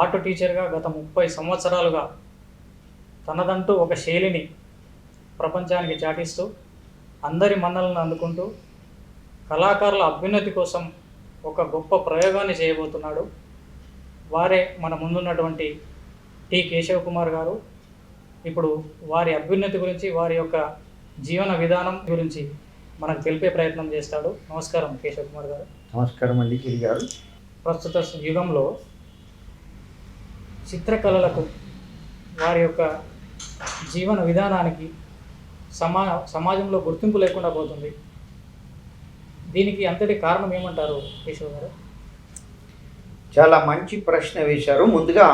Art టీచర్గా గత ముప్పై సంవత్సరాలుగా తనదంటూ ఒక శైలిని ప్రపంచానికి చాటిస్తూ అందరి మన్నలను అందుకుంటూ కళాకారుల అభ్యున్నతి కోసం ఒక గొప్ప ప్రయోగాన్ని చేయబోతున్నాడు. వారే మన ముందున్నటువంటి టి కేశవ్ కుమార్ గారు. ఇప్పుడు వారి అభ్యున్నతి గురించి వారి యొక్క జీవన విధానం గురించి మనకు తెలిపే ప్రయత్నం చేస్తాడు. నమస్కారం కేశవ్ కుమార్ గారు. నమస్కారం అండి గిరి గారు. ప్రస్తుత యుగంలో చిత్రకళలకు వారి యొక్క జీవన విధానానికి సమా సమాజంలో గుర్తింపు లేకుండా పోతుంది. దీనికి అంతటి కారణం ఏమంటారు కేశవ్ గారు? చాలా మంచి ప్రశ్న వేశారు. ముందుగా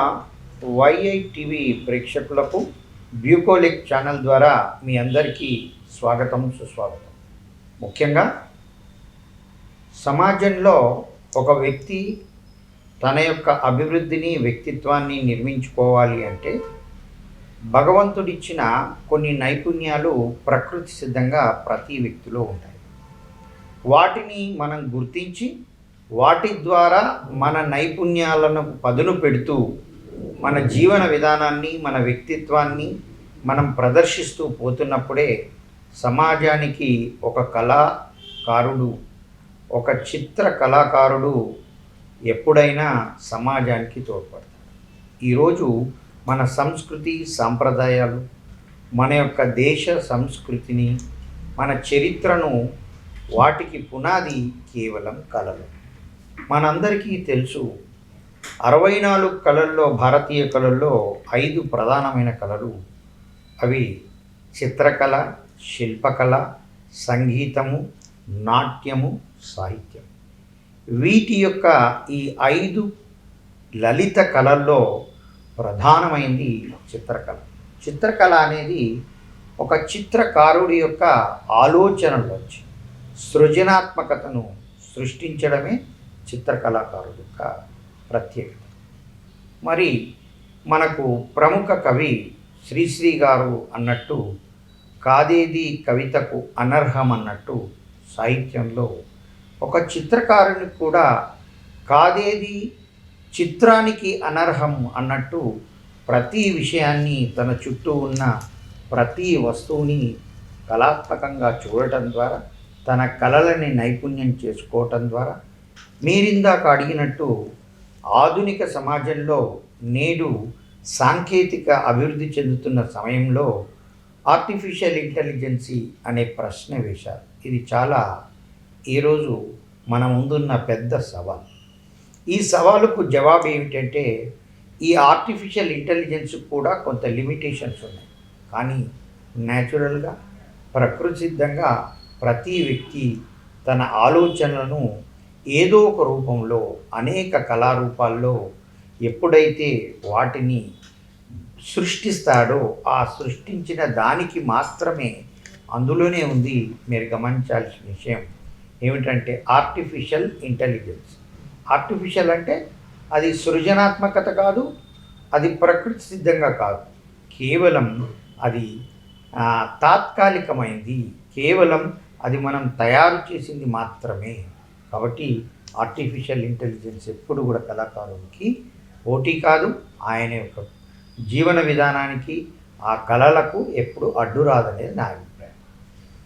వైఐ టీవీ ప్రేక్షకులకు బ్యూకోలిక్ ఛానల్ ద్వారా మీ అందరికీ స్వాగతం సుస్వాగతం. ముఖ్యంగా సమాజంలో ఒక వ్యక్తి తన యొక్క అభివృద్ధిని వ్యక్తిత్వాన్ని నిర్మించుకోవాలి అంటే భగవంతుడిచ్చిన కొన్ని నైపుణ్యాలు ప్రకృతి సిద్ధంగా ప్రతి వ్యక్తిలో ఉంటాయి. వాటిని మనం గుర్తించి వాటి ద్వారా మన నైపుణ్యాలను పదును పెడుతూ మన జీవన విధానాన్ని మన వ్యక్తిత్వాన్ని మనం ప్రదర్శిస్తూ పోతున్నప్పుడే సమాజానికి ఒక కళాకారుడు ఒక చిత్ర కళాకారుడు ఎప్పుడైనా సమాజానికి తోడ్పడతాడు ఈరోజు మన సంస్కృతి సాంప్రదాయాలు మన యొక్క దేశ సంస్కృతిని మన చరిత్రను వాటికి పునాది కేవలం కళలు. మనందరికీ తెలుసు అరవై నాలుగు కళల్లో భారతీయ కళల్లో ఐదు ప్రధానమైన కళలు. అవి చిత్రకళ శిల్పకళ సంగీతము నాట్యము సాహిత్యం వీటి యొక్క ఈ ఐదు లలిత కళల్లో ప్రధానమైనది చిత్రకళ. చిత్రకళ అనేది ఒక చిత్రకారుడి యొక్క ఆలోచనలోంచి సృజనాత్మకతను సృష్టించడమే చిత్రకళాకారుడు యొక్క ప్రత్యేకత. మరి మనకు ప్రముఖ కవి శ్రీశ్రీ గారు అన్నట్టు కాదేది కవితకు అనర్హం అన్నట్టు సాహిత్యంలో ఒక చిత్రకారుని కూడా కాదేది? చిత్రానికి అనర్హం అన్నట్టు ప్రతి విషయాన్ని తన చుట్టూ ఉన్న ప్రతి వస్తువుని కళాత్మకంగా చూడటం ద్వారా తన కళలని నైపుణ్యం చేసుకోవటం ద్వారా మీరిందాక అడిగినట్టు ఆధునిక సమాజంలో నేడు సాంకేతిక అభివృద్ధి చెందుతున్న సమయంలో ఆర్టిఫిషియల్ ఇంటెలిజెన్సీ అనే ప్రశ్న వేశారు. ఇది చాలా ఈరోజు మన ముందున్న పెద్ద సవాల్. ఈ సవాలుకు జవాబు ఏమిటంటే ఈ ఆర్టిఫిషియల్ ఇంటెలిజెన్స్ కూడా కొంత లిమిటేషన్స్ ఉన్నాయి. కానీ న్యాచురల్గా ప్రకృతి సిద్ధంగా ప్రతి వ్యక్తి తన ఆలోచనలను ఏదో ఒక రూపంలో అనేక కళారూపాల్లో ఎప్పుడైతే వాటిని సృష్టిస్తాడో ఆ సృష్టించిన దానికి మాత్రమే అందులోనే ఉంది మీరు గమనించాల్సిన విషయం. ఏమిటంటే ఆర్టిఫిషియల్ ఇంటెలిజెన్స్ ఆర్టిఫిషియల్ అంటే అది సృజనాత్మకత కాదు అది ప్రకృతి సిద్ధంగా కాదు. కేవలం అది తాత్కాలికమైంది. కేవలం అది మనం తయారు చేసింది మాత్రమే. కాబట్టి ఆర్టిఫిషియల్ ఇంటెలిజెన్స్ ఎప్పుడు కూడా కళాకారునికి పోటీ కాదు. ఆయన యొక్క జీవన విధానానికి ఆ కళలకు ఎప్పుడు అడ్డు రాదనేది నా అభిప్రాయం